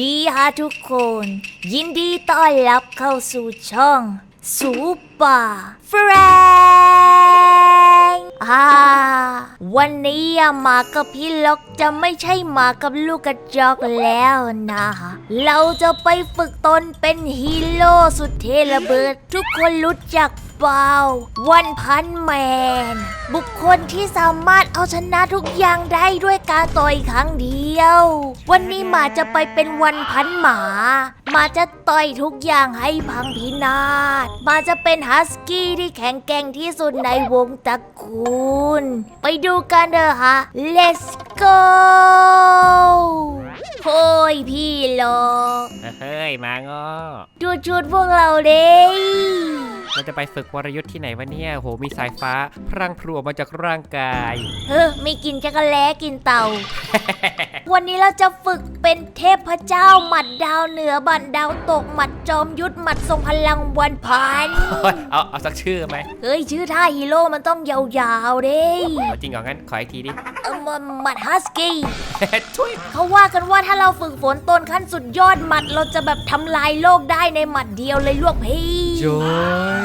ดีฮะทุกคน ยินดีต้อนรับเข้าสู่ช่องซูปอร์แฟรงอ่าวันนี้มากับพี่ล็อกจะไม่ใช่มากับลูกกระจอกแล้วนะ เราจะไปฝึกตนเป็นฮีโร่สุดเทระเบิด ทุกคนรู้จักเปล่าวันพันแมน บุคคลที่สามารถเอาชนะทุกอย่างได้ด้วยการต่อยครั้งเดียว วันนี้หมาจะไปเป็นวันพันหมามาจะต่อยทุกอย่างให้พังพินาศมาจะเป็นฮัสกี้ที่แข็งแกร่งที่สุดในวงตระกูล ไปดูกันเถอะฮะ let's go โฮ้ยพี่หลอกเฮ้ย มาง้อดูชุดพวกเราเด้เราจะไปฝึกวรยุทธ์ที่ไหนวะเนี่ย โห มีสายฟ้า พรั่งพรูออกมาจากร่างกาย เฮ้อไม่กินจักรแล้กินเต่า วันนี้เราจะฝึกเป็นเทพเจ้าหมัดดาวเหนือบันดาวตกหมัดจอมยุทธหมัดทรงพลังวันพันเฮ้ยเอาเอาสักชื่อไหมเฮ้ยชื่อท่าฮีโร่มันต้องยาวๆเด้เอาจริงเหรองั้นขออีกทีดิเออมหมัดฮัสกี้ช่วยเขาว่ากันว่าถ้าเราฝึกฝนตนขั้นสุดยอดหมัดเราจะแบบทำลายโลกได้ในหมัดเดียวเลยลวกพี่ จอย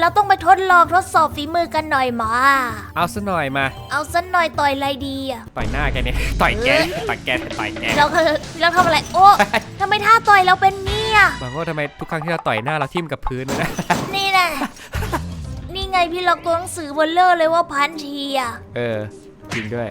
เราต้องไปทดลองทดสอบฝีมือกันหน่อยมา เอาซะหน่อยมา เอาสักหน่อยต่อยอะไรดีอะต่อยหน้าแกเนี่ย ต่อยแกต่อยแกต่อยแกเราเราทำอะไร โอ้ทำไมท่าต่อยเราเป็นเนี่ยบางว่าทำไมทุกครั้งที่เราต่อยหน้าเราทิ่มกับพื้นเลยนะ นี่แน่นี่ไงพี่ล็อกตัวหนังสือบนเลอร์เลยว่าพันทีอะเออจริงด้วย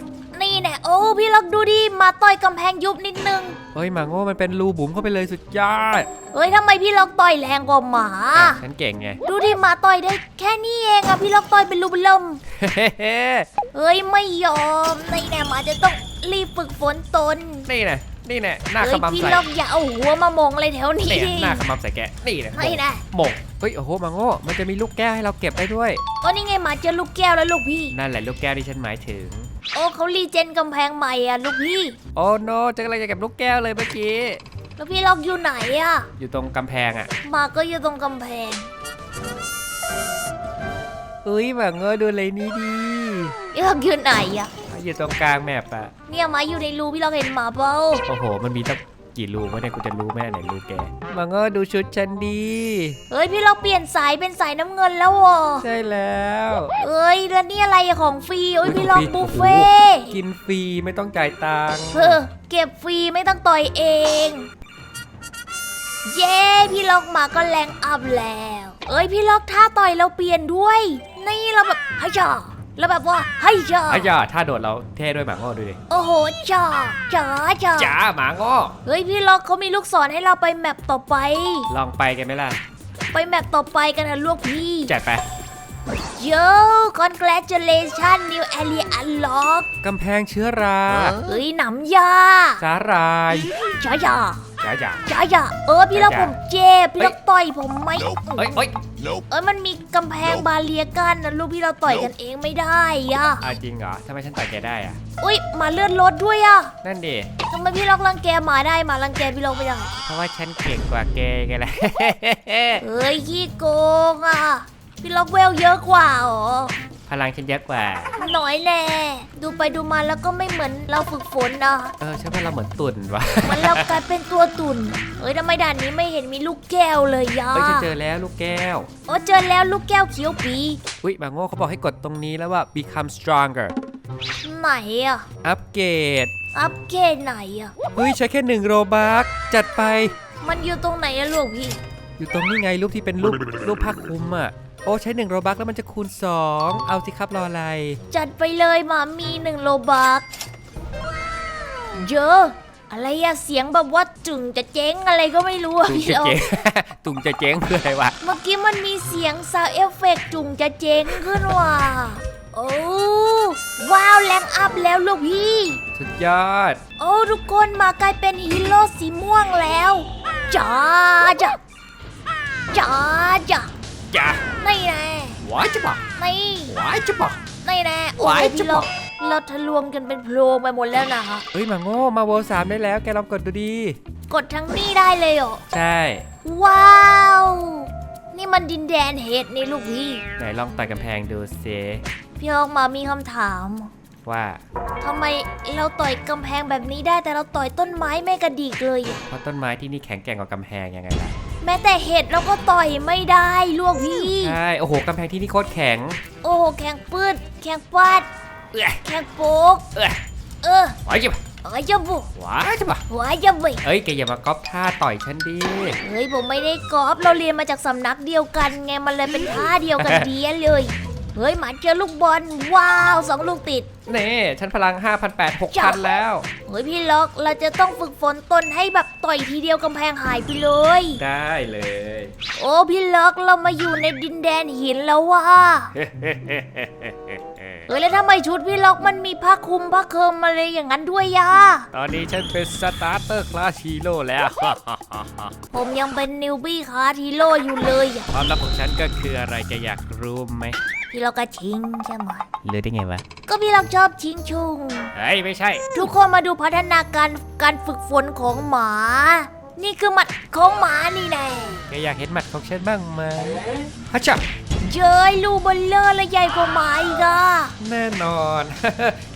นี่แน่โอ้พี่ล็อกดูดิมาต่อยกำแพงยุบนิดนึงเฮ้ยหมาโง่มันเป็นรูบุ๋มเข้าไปเลยสุดยอดเฮ้ยทำไมพี่ล็อกต่อยแรงกว่าหมา อะฉันเก่งไง ดูดิหมาต่อยได้แค่นี้เองอะพี่ล็อกต่อยเป็นรูปลมเฮ้เฮ้เฮ้ยไม่ยอมนี่แน่หมาจะต้องรีบฝึกฝนตนนี่นะนี่นะหน้าเฮ้ขยมำพี่ใส่ล็อกอย่าเอาหัวมามองอะไรแถวนี้นี่ดิหน้าขมำใส่แกนี่นะนี่แน่หม่งเฮ้ยโอ้โหหมาโง่มันจะมีลูกแก้วให้เราเก็บได้ด้วยโอ้นี่ไงหมาเจอลูกแก้วแล้วลูกพี่ นั่นแหละลูกแก้วที่ฉันหมายถึง โอ้เขารีเจนกำแพงใหม่อะลูกพี่ โอ้โนจะกำลังจะเก็บลูกแก้วเลยเมื่อกี้ แล้วพี่ล็อกอยู่ไหนอะอยู่ตรงกำแพงอะหมาก็อยู่ตรงกำแพง เอ้ยหมาโง่ดูเลยนี่ดีพี่ล็อกอยู่ไหนอะอยู่ตรงกลางแมปอะ เนี่ยหมาอยู่ในรูพี่ล็อกเห็นหมาเปล่าโอ้โห มันมีตั้ง กี่รูวะเนี่ยกูจะรู้แม่ไหนรูแกหมาโง่ดูชุดฉันดีเฮ้ยพี่ล็อกเปลี่ยนสายเป็นสายน้ำเงินแล้ววะใช่แล้วเอ้ยแล้วนี่อะไรอะของฟรีโอ้ยเฮ้ยพี่ล็อกของฟรีบุฟเฟ่ต์กินฟรีไม่ต้องจ่ายตังค์เออเก็บฟรีไม่ต้องต่อยเอง เย้พี่ล็อกมาก็แรงอัพแล้ว เอ้ยพี่ล็อกท่าต่อยเราเปลี่ยนด้วย นี่เราแบบให้จ่า แล้วแบบว่าให้จ่าอ้ยาถ้าโดดเราเท่ด้วยหมาโง่ดูดิโอ้โหจ่าจ๋าจ๋าจ้าหมาโง่เฮ้ยพี่ล็อกเขามีลูกศรให้เราไปแมปต่อไป ลองไปกันไหมล่ะไปแมปต่อไปกันนะลูกพี่จัดไปโย่ congratulation new area unlock กำแพงเชื้อรา เฮ้ยหนำยาสาหราย จ๋าจ๋า จ้าจ๋าจ๋าจ๋าเออพี่ล็อกจ๋าผมเจ็บพี่ล็อกต่อยผมไม่เฮ้ยเฮ้ยเอ้ยมันมีกำแพงบาเรียกันนะลูกพี่เราต่อยกันเองไม่ได้อะอะจริงเหรอทำไมฉันต่อยแกได้อะอุ้ยหมาเลือดลดด้วยอะนั่นดิทำไมพี่ล็อกรังแกหมาได้หมารังแกพี่ล็อกไม่ได้เพราะว่าฉันเก่งกว่าแกไงล่ะ เอ้ยขี้โกงอะพี่ล็อกเวลเยอะกว่าเหรอ พลังฉันเยอะกว่าหน่อยแน่ ดูไปดูมาแล้วก็ไม่เหมือนเราฝึกฝนนะเออฉันว่าเราเหมือนตุ่นวะมันเรากลายเป็นตัวตุ่นเอ้ยทำไมด่านนี้ไม่เห็นมีลูกแก้วเลยยะเฮ้ยฉันเจอแล้วลูกแก้ว โอ้เจอแล้วลูกแก้วเขียวปีอุ้ยบางโง่เขาบอกให้กดตรงนี้แล้วว่า become stronger ไหนอะอัปเกรดอัปเกรดไหนอะเฮ้ยใช้แค่หนึ่งโรบักจัดไปมันมันอยู่ตรงไหนอะลูกพี่ อยู่ตรงนี้ไงรูปที่เป็นรูปรูปผ้าคลุมอะ โอ้ใช้หนึ่งโรบักแล้วมันจะคูณ 2 เอาสิครับรออะไร จัดไปเลยหมามีหนึ่งโลบักเยอะ อะไรอะเสียงแบบว่าจึงจะเจ๊งอะไรก็ไม่รู้อะตุงพี่จะเราเจ๊ง ตุงจะเจ๊งคืออะไรวะ เมื่อกี้มันมีเสียงซาวเอฟเฟกจุงจะเจ๊งขึ้นว่ะโอ้ว้าวแรงอัพแล้วลูกพี่ สุดยอด โอ้ทุกคนมากลายเป็นฮีโร่สีม่วงแล้วจ้าจ้าจ้าจ้า จ้านี่แน่ว้ายจะบอกนี่ว้ายจะบอกนี่แน่โอ้ว้ายยจะพี่บเราอกเราทะลวงกันเป็นโพรงไปหมดแล้วนะฮะเฮ้ยมาโง่มาโวสามได้แล้วแกลองกดดูดี กดทั้งนี้ได้เลยเหรอ ใช่ ว้าว นี่มันดินแดนเห็ดนี่ลูกพี่ ไหนลองต่อยกำแพงดูเซพี่ออกมามีคำถามว่าทำไมเราต่อยกำแพงแบบนี้ได้แต่เราต่อยต้นไม้ไม่กระดิกเลยอะเพราะต้นไม้ที่นี่แข็งแกร่งกว่ากำแพงยังไงล่ะ แม้แต่เห็ดเราก็ต่อยไม่ได้ลูกพี่ ใช่ โอ้โหกำแพงที่นี่โคตรแข็ง โอ้โหแข็งปืดแข็งปาดเอ้ยแข็งโป๊กเอ้ยเออหวายจิบโอ้ยจะบุหวายจิบะหัวจะบุเอ้ยแกอย่ามาก๊อปท่าต่อยฉันดิเฮ้ยผมไม่ได้กอล์ฟเราเรียนมาจากสำนักเดียวกันไงมันเลยเป็นท่าเดียวกันเดียเลย เฮ้ยหมาเจอลูกบอลว้าวสองลูกติด เน่ฉันพลัง 5,800จ้ะ6,000 แล้ว เฮ้ยพี่ล็อกเราจะต้องฝึกฝนตนให้แบบต่อยทีเดียวกำแพงหายไปเลย ได้เลย โอ้พี่ล็อกเรามาอยู่ในดินแดนหินแล้วว่ะเฮ้ยแล้วทำไมชุดพี่ล็อกมันมีผ้าคลุมผ้าเคิมอะไรอย่างนั้นด้วยยะตอนนี้ฉันเป็นสตาร์เตอร์คลาสฮีโร่แล้ว ผมยังเป็นนิวบี้คาร์ทีโร่อยู่เลยอะความลับของฉันก็คืออะไรจะอยากรู้ไหม พี่ล็อกก็ชิงใช่ไหมรู้ได้ไงวะ ก็พี่ล็อกชอบชิงชุง เฮ้ย ไม่ใช่ ทุกคนมาดูพัฒนาการการฝึกฝนของหมา นี่คือหมัดของหมานี่แน่แกอยากเห็นหมัดของฉันบ้างไหมฮัชชะเจยลูเบลเลอร์และใหญ่กว่าหมาอีกอะแน่นอน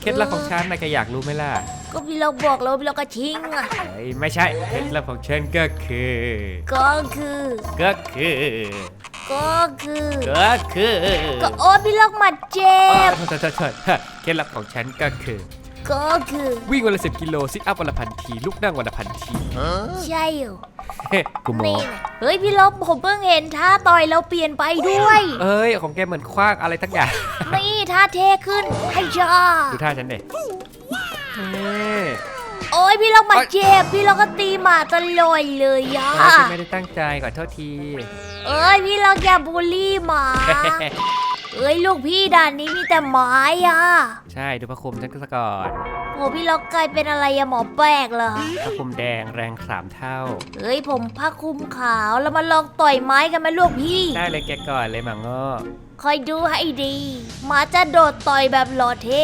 เคล็ดลับของฉันนะแกอยากรู้ไหมล่ะ ก็พี่ล็อกบอกแล้วพี่ล็อกก็ชิงอะเฮ้ย ไม่ใช่ เคล็ดลับของฉันก็คือ ก็คือ ก็คือ ก็คือก็คือก็โอ้พี่ล็อกหมัดเจ็อ๋บอโทษโทษโทษเคล็ดลับของฉันก็คือ ก็คือวิ่งวันละสิบกิโลซิทอัพวันละพันทีลุกนั่งวันละพันทีใช่อยู่เฮ้กูโมนี่นะเฮ้ยพี่ล็อกผมเพิ่งเห็นท่าต่อยแล้วเปลี่ยนไปด้วย เอ้ยของแกเหมือนคว้างอะไรทั้งอย่างนี่ท่าเท่ขึ้นให้จ้าดูท่าฉันเด็นี่ โอ้ยพี่ล็อกหมัดเจ็บพี่ล็อกก็ตีหมาตลอดเลยอะเอ้ยฉันไม่ได้ตั้งใจขอโทษที เอ้ยพี่ล็อกอย่าบูลลี่หมา เอ้ยลูกพี่ด่านนี้มีแต่ไม้อะใช่ดูพระคุมฉันก็สะก่อนโหพี่ล็อกกลายเป็นอะไรอะหมอแปลกเหรอพระคุมแดงแรงสามเท่า เอ้ยผมผ้าคลุมขาวแล้วมาลองต่อยไม้กันไหมลูกพี่ ได้เลยแกก่อนเลยหมาโง่ คอยดูให้ดีหมาจะโดดต่อยแบบหล่อเท่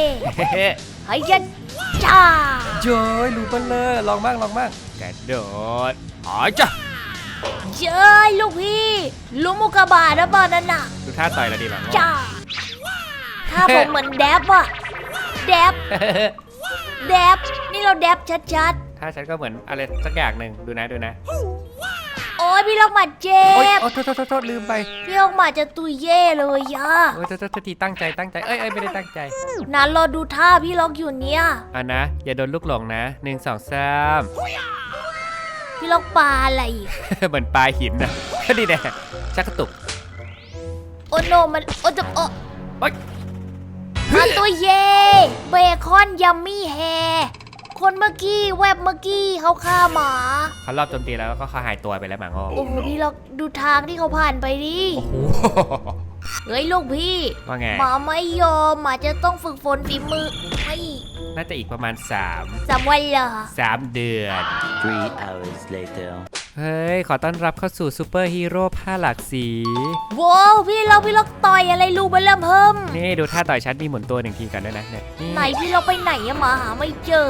ให้ยันจ้าโจ้ยรูเบลเลอร์ลองบ้างลองบ้างกระโดดอ๋อจ้ะเจ้ยลูกพี่ลุงมุกกาบาทนะบ้านั่นน่ะดูท่าต่อยเราดีหมาโง่จ้าถ้าผมเหมือนแดบอะแดบแดบนี่เราแดบชัดท่าฉันก็เหมือนอะไรสักอย่างหนึ่งดูนะดูนะๆโอ้ ยพี่ล็อกหมาเจ็โอ๊ยบโอ้โทษโทษโทษโทษลืมไปพี่ล็อกหมาจะตุยเย่เลยอะโอ้ยโทษโทษโทษทีตั้งใจตั้งใจเอ้ยเอ้ยไม่ได้ตั้งใจนั้นรอดูท่าพี่ล็อกอยู่เนี่ยอะนะอย่าโดนลูกหลงนะหนึ่งสองสามพี่ล็อกปลาอะไรอีกเหมือนปลาหินนะดีแน่ชักกระตุกโอโนมันโอจะโอโอ๊ย มาตัวเย่เบคอนยัมมี่แฮร์ คนเมื่อกี้แวบเมื่อกี้เขาฆ่าหมาเขารอบโจมตีแล้วก็เขาหายตัวไปแล้วหมาโง่โอ้โหพี่ล็อกดูทางที่เขาผ่านไปดิโอ้โหเฮ้ยลูกพี่ว่าไง หมาไม่ยอมหมาจะต้องฝึกฝนฝีมือไม่น่าจะอีกประมาณ3สามวันเหรอ 3 เดือน Three hours later. เฮ้ย ขอต้อนรับเข้าสู่ซูเปอร์ฮีโร่ผ้าหลากสี ว้าวพี่ล็อกพี่ล็อกต่อยอะไรลูกเบลเริ่มเพิ่มนี่ดูท่าต่อยฉันมีหมุนตัวหนึ่งทีกันด้วยนะเนี่ยนี่ไหนพี่ล็อกไปไหนอะหมาหาไม่เจอ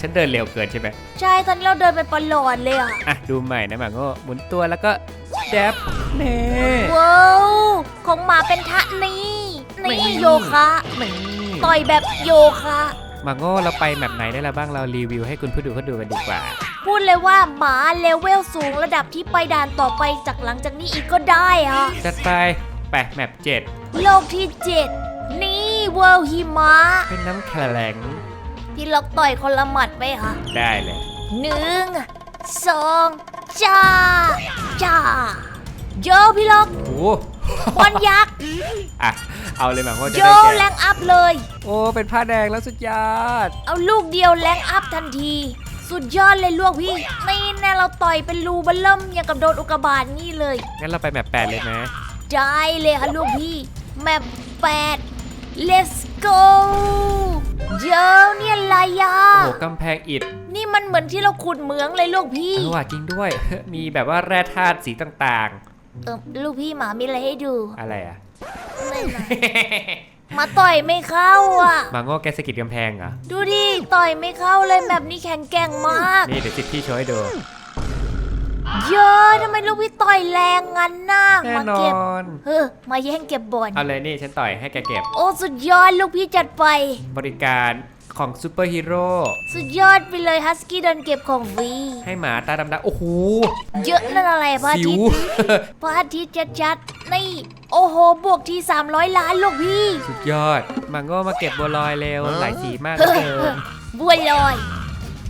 ฉันเดินเร็วเกินใช่ไหมใช่ตอนนี้เราเดินไปปลอดเลยอะอะดูใหม่นะหมาโง่หมุนตัวแล้วก็แดบเน่ว้าวของหมาเป็นทะนี่นี่โยคะนี่ต่อยแบบโยคะห มาโง่เราไปแบบไหนได้แล้วบ้างเรารีวิวให้คุณผู้ดูเขาดูกันดีกว่า พูดเลยว่าหมาเลเวลสูงระดับที่ไปด่านต่อไปจากหลังจากนี้อีกก็ได้อะจัดไปไปแมปเจ็ดโลกที่เจ็ดนี่เวิลด์หิมะ เป็นน้ำแข็งพี่ล็อกต่อยคนละหมัดไหมคะได้เลยหนึ่งสองจ้าจ้าโยพี่ล็อกโอ้โห บอลยักษ์อะเอาเลยหมาโง่จะโยได้แรแก่งอัพเลย โอ้เป็นผ้าแดงแล้วสุดยอด เอาลูกเดียวแรงอัพทันที สุดยอดเลยลูกพี่นี่แน่เราต่อยเป็นรูเบัลเริ่มอย่างกับโดนอุกกาบาตนี่เลย งั้นเราไปแมปแปดเลยนะได้เลยค่ะลูกพี่ แมปแปด let's go เดี๋ยวเนี่ยอะไรอะโอ้โหกำแพงอิฐนี่มันเหมือนที่เราขุดเหมืองเลยลูกพี่ เออว่าจริงด้วย มีแบบว่าแร่ธาตุสีต่าง เออลูกพี่หมามีอะไรให้ดูๆอะไรอะ ไม่นะมาต่อยไม่เข้าอะหมาโง่แกสะกิดกำแพงเหรอดูดิต่อยไม่เข้าเลยแบบนี้แข็งแกร่งมาก นี่เดี๋ยวสิพี่โชว์ให้ดู เยอะทำไมลูกพี่ต่อยแรงงั้นน่ะแน่มานเก็บอนเฮ้อมาแย่งเก็บบอลเอาเลยนี่ฉันต่อยให้แกเก็บ โอ้สุดยอดลูกพี่จัดไป บริการ ของซูเปอร์ฮีโร่สุดยอดไปเลยฮัสกี้เดินเก็บของวีให้หมาตาดำๆโอ้โห เยอะนั่นอะไรพระอาสิทิวตย์พระอาทิตย์จัดๆนี่ โอ้โห บวกที่ 300 ล้านลูกพี่ สุดยอดมังโง่มาเก็บบัวลอยเร็วหลายสีมากเหลือเกินบัวลอย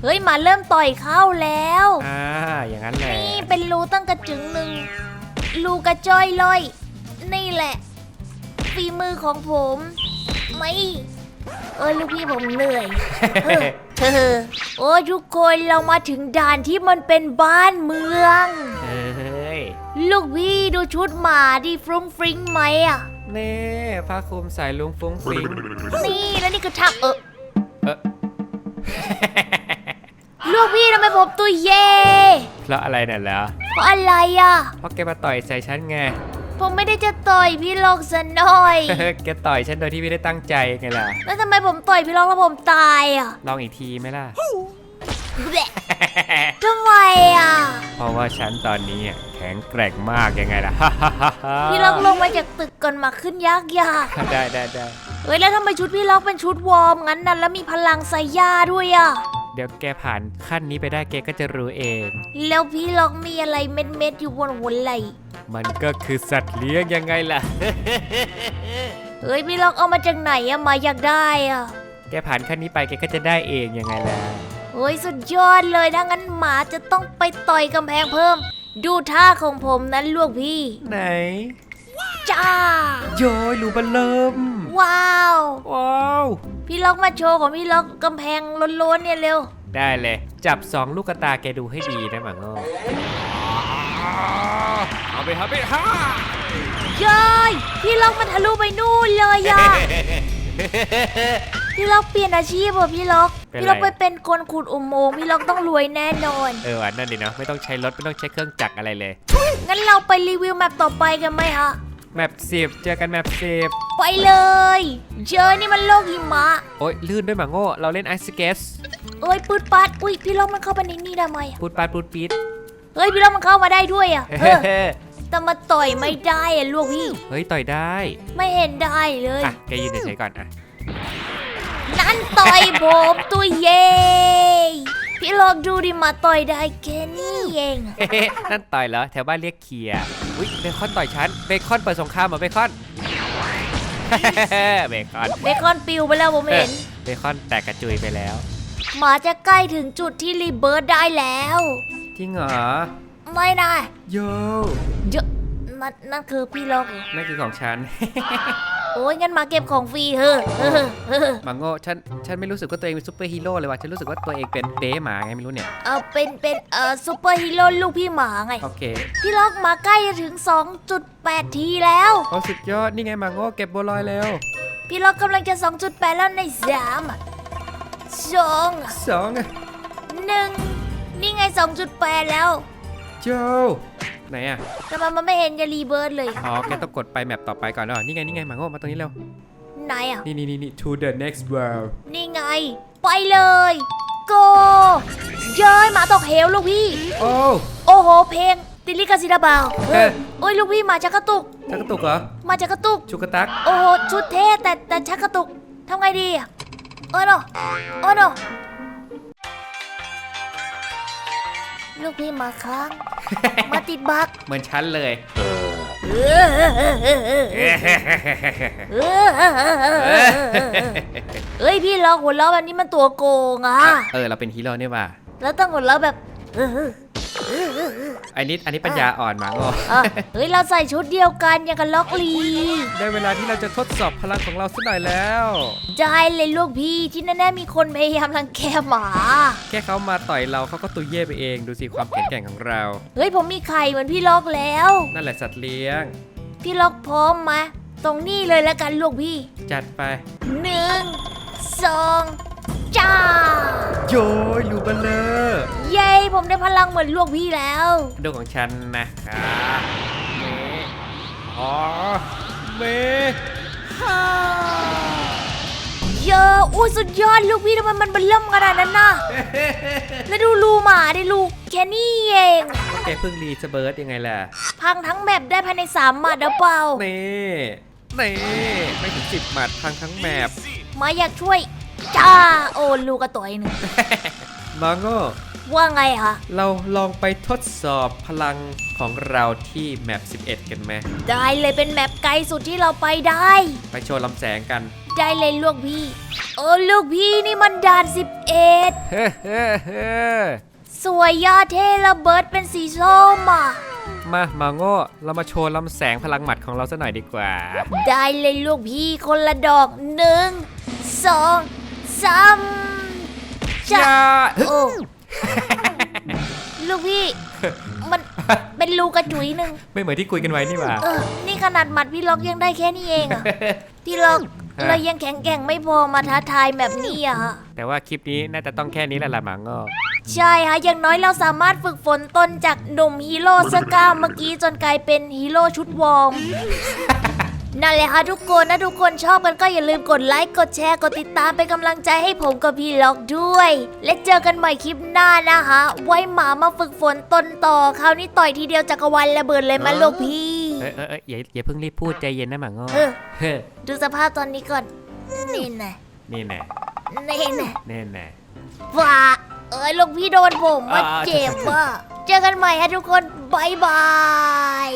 เฮ้ยมาเริ่มต่อยเข้าแล้ว อ่าอย่างนั้นแหละนี่เป็นรูตั้งกระจึงหนึ่งรูกระจ้อยลอย นี่แหละ ฝีมือของผม ไม่ เออลูกพี่ผมเหนื่อยเออเธอโอ้ยทุกคนเรามาถึงด่านที่มันเป็นบ้านเมือง เฮ้ยลูกพี่ดูชุดหมาดิฟรุ้งฟริ้งไหมอะ นี่ผ้าคลุมสายลุงฟุ้งฟิ้งนี่แล้วนี่คือทักเออเออ ลูกพี่ทำไมผมตัวเย่เพราะอะไรน่ะเหรอเพราะอะไรอะ เพราะแกมาต่อยใส่ฉันไง ผมไม่ได้จะต่อยพี่ลอกซะหน่อย แกต่อยฉันโดยที่ไม่ได้ตั้งใจไงล่ะ แล้วทำไมผมต่อยพี่ลอกแล้วผมตายอะลองอีกทีไหมล่ะแหละทำไมอะ เพราะว่าฉันตอนนี้อะแข็งแกร่งมากยังไงล่ะ พี่ลอกลงมาจากตึกก่อนมาขึ้นยากยากได้ได้ได้เอ้ยแล้วทำไมชุดพี่ลอกเป็นชุดวอร์มงั้นน่ะแล้วมีพลังไซย่าด้วยอะเดี๋ยวแกผ่านขั้นนี้ไปได้แกก็จะรู้เอง แล้วพี่ลอกมีอะไรเม็ดเม็ดๆอยู่บนหัวไหล่ มันก็คือสัตว์เลี้ยงยังไงล่ะ เฮ้ยพี่ลอกเอามาจากไหนอะมาอยากได้อะแกผ่านขั้นนี้ไปแกก็จะได้เองยังไงล่ะเฮ้ยสุดยอดเลยถ้างั้นหมาจะต้องไปต่อยกำแพงเพิ่ม ดูท่าของผมนั้นลูกพี่ ไหน จ้า โยยรูบันเริ่ม ว้าว ว้าว พี่ล็อกมาโชว์ของพี่ล็อกกำแพงล้นๆเนี่ยเร็ว ได้เลย จับสองลูกกระตาแกดูให้ดีนะหมาโง่ เอาไปครับไปฮ่าเย้ยพี่ล็อกมันทะลุไปนู่นเลยอะพี่ล็อกเปลี่ยนอาชีพเหรอพี่ล็อกพี่ล็อกไปเป็นคนขุดอุโมงค์พี่ล็อกต้องรวยแน่นอน เอออันนั่นดิเนาะไม่ต้องใช้รถไม่ต้องใช้เครื่องจักรอะไรเลย งั้นเราไปรีวิวแมปต่อไปกันไหมฮะ แมปสิบเจอกันแมปสิบไปเลยเจอนี่มันโลกหิมะ โอ๊ยลื่นด้วยหมาโง่เราเล่นไอซ์สเกตเอ้ยปืดปัด อุ้ยพี่ล็อกมันเข้าไปในนี่ได้ไหมอะปูดปาดปูดปีด เฮ้ยพี่ล็อกมันเข้ามาได้ด้วยอะเอเฮ้อแต่มาต่อยไม่ได้อะลูกพี่ เฮ้ยต่อยได้ไม่เห็นได้เลยอะแกยืนเฉยๆก่อนอะนั่นต่อยผมตัวเย่พี่ลองดูดิมาต่อยได้แค่นี้เองเฮ้ๆนั่นต่อยเหรอแถวบ้านเรียกเคียร์อุ้ยเบคอนต่อยฉันเบคอนเปิดสงครามเหรอเบคอนเบคอนเบคอนปิวไปแล้วผมเห็นเบคอนแตกกระจุยไปแล้วหมาจะใกล้ถึงจุดที่รีเบิร์ดได้แล้ว จริงเหรอไม่นะโยเยอะนั่นนั่นคือพี่ลองเหรอนั่นคือของฉัน โอ้ยงั้นมาเก็บของฟรีเฮ้อเฮ้อเฮ้อมังโง่ฉันฉันไม่รู้สึกว่าตัวเองเป็นซูเปอร์ฮีโร่เลยว่ะฉันรู้สึกว่าตัวเองเป็นเป๊หมาไงไม่รู้เนี่ยเออเป็นเป็นเออซูเปอร์ฮีโร่ลูกพี่หมาไงโอเคพี่ล็อกมาใกล้จะถึง 2.8 ทีแล้วโอ้สุดยอดนี่ไงมังโง่เก็บบัวลอยแล้ว พี่ล็อกกำลังจะ 2.8 แล้วในสามสองสองอะหนึ่งนี่ไง 2.8 แล้วโจไหนอะทำไมมันไม่เห็นจะรีเบิร์ดเลย อ๋อแกต้องกดไปแมปต่อไปก่อนเนาะนี่ไงนี่ไงมังโง่มาตรงนี้เร็วไหนอะ นี่นี่นี่นี่ to the next world นี่ไง ไปเลยโกเย้ยหมาตกเหวลูกพี่ โอ้ โอ้โห เพลง ติลิกาซิดาบาวเอเอ๊ะอโอ้ยลูกพี่หมาชักกระตุกชักกระตุกเหรอมาจากกระตุก ชุกกระตักโอ้โห ชุดเท่แต่แต่ชักกระตุกทำไงดีอะโอ้โนโอ้โน ลูกพี่มาค้าง มาติดบักเหมือนฉันเลย เออเออเออเออเออเออเออเฮ้ยพี่เราหัวเราะแบบนี้มันตัวโกงอะ เออ เราเป็นฮีโร่นี่ว่ะ แล้วต้องหัวเราะแบบเออเอออันนี้อันนี้ปัญญาอ่อนหมาโง่อะเฮ้ยเราใส่ชุดเดียวกันอย่างกับล็อกลี ได้เวลาที่เราจะทดสอบพลังของเราสักหน่อยแล้ว ได้เลยลูกพี่ที่แน่ๆมีคนพยายามรังแกหมา แค่เขามาต่อยเราเขาก็ตุยเย่ไปเองดูสิความแข็งแกร่งของเรา เฮ้ยผมมีไข่เหมือนพี่ล็อกแล้ว นั่นแหละสัตว์เลี้ยง พี่ล็อกพร้อมไหมตรงนี้เลยแล้วกันลูกพี่ จัดไปหนึ่งสอง จ้า โยยลูเบลเลอร์เย้ผมได้พลังเหมือนลูกพี่แล้ว ดูของฉันนะครับเมอ๋อเมฮ่าเย้ออุ้ยสุดยอดลูกพี่ทำไมมันเบลเริ่มขนาดนั้นน่ะ แล้วดูรูหมาดิลูกแค่นี้เอง แกเพิ่งรีสเบิร์ดยังไงล่ะ พังทั้งแมปได้ภายในสามหมัดหรือเปล่านี่นี่ไม่ถึงสิบหมัดพังทั้งแมปมาอยากช่วย จ้าโอ้ลูกกระต่อยหนึ่งมาโง่ว่าไงคะเราลองไปทดสอบพลังของเราที่แมป 11 กันไหม ได้เลยเป็นแมปไกลสุดที่เราไปได้ ไปโชว์ลำแสงกัน ได้เลยลูกพี่ โอ้ลูกพี่นี่มันด่าน 11 เฮ้เฮ้เฮ้สวยยาเท่ระเบิดเป็นสีส้มอะ มามาโง่เรามาโชว์ลำแสงพลังหมัดของเราสักหน่อยดีกว่า ได้เลยลูกพี่คนละดอกหนึ่งสอง สามจ้าโอ้ลูกพี่ มันเป็นลูกกระจุยหนึ่งไม่เหมือนที่คุยกันไว้นี่หว่า เออ นี่ขนาดหมัดพี่ล็อกยังได้แค่นี้เองอะพี่ล็อกฮะ เรายังแข็งแกร่งไม่พอมาท้าทายแบบนี้อะฮะแต่ว่าคลิปนี้น่าจะต้องแค่นี้แหละล่ะหมาโง่ใช่ฮะอย่างน้อยเราสามารถฝึกฝนตนจากหนุ่มฮีโร่เสื้อกล้ามเมื่อกี้จนกลายเป็นฮีโร่ชุดวอร์ม นั่นแหละค่ะทุกคนนะทุกคนชอบกันก็อย่าลืมกดไลค์กดแชร์กดติดตามเป็นกำลังใจให้ผมกับพี่ล็อกด้วย และเจอกันใหม่คลิปหน้านะคะ ไว้หมามาฝึกฝนตนต่อคราวนี้ต่อยทีเดียวจักรวาลระเบิดเลยมาลูกพี่ เอยเอยเอยอย่าอย่าเพิ่งรีบพูดใจเย็นนะหมาโง่เออ เฮ้ยดูสภาพตอนนี้ก่อนนี่แน่นี่แน่นี่แน่แน่แน่ ว้าเอ้ยลูกพี่โดนผมมาอ่า เจ็บอะเจอกันใหม่ฮะทุกคนบ๊ายบาย